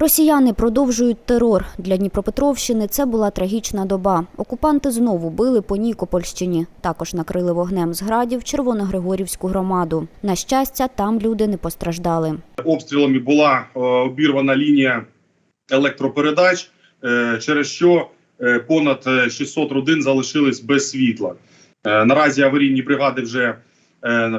Росіяни продовжують терор. Для Дніпропетровщини це була трагічна доба. Окупанти знову били по Нікопольщині. Також накрили вогнем з градів Червоногригорівську громаду. На щастя, там люди не постраждали. обстрілами була е, обірвана лінія електропередач, е, через що е, понад е, 600 родин залишились без світла. Наразі аварійні бригади вже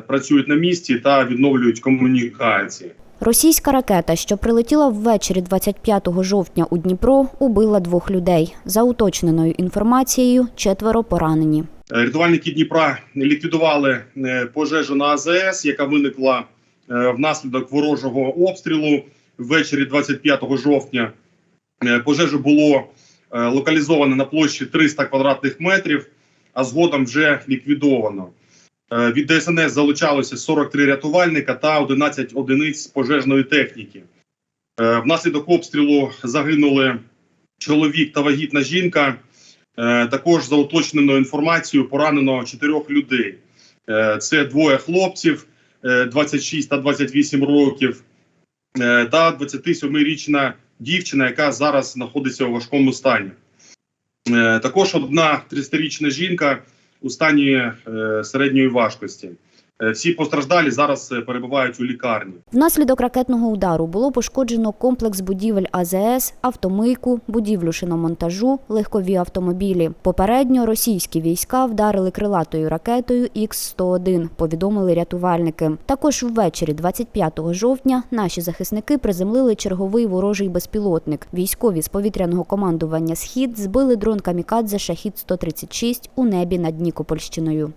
працюють на місці та відновлюють комунікації. Російська ракета, що прилетіла ввечері 25 жовтня у Дніпро, убила двох людей. За уточненою інформацією, четверо поранені. Рятувальники Дніпра ліквідували е, пожежу на АЗС, яка виникла е, внаслідок ворожого обстрілу ввечері 25 жовтня. Е, Пожежу було локалізовано на площі 300 квадратних метрів, а згодом вже ліквідовано. Е, Від ДСНС залучалося 43 рятувальника та 11 одиниць пожежної техніки. Е, Внаслідок обстрілу загинули чоловік та вагітна жінка. Е, Також за уточненою інформацією поранено чотирьох людей. Це двоє хлопців е, 26 та 28 років, та 27-річна дівчина, яка зараз знаходиться у важкому стані. Також одна 30-річна жінка у стані е, середньої важкості. Е, Всі постраждалі зараз е, перебувають у лікарні. Внаслідок ракетного удару було пошкоджено комплекс будівель АЗС, автомийку, будівлю шиномонтажу, легкові автомобілі. Попередньо російські війська вдарили крилатою ракетою Х-101, повідомили рятувальники. Також ввечері 25 жовтня наші захисники приземлили черговий ворожий безпілотник. Військові з повітряного командування «Схід» збили дрон «Камікадзе» Шахід-136 у небі над Нікопольщиною.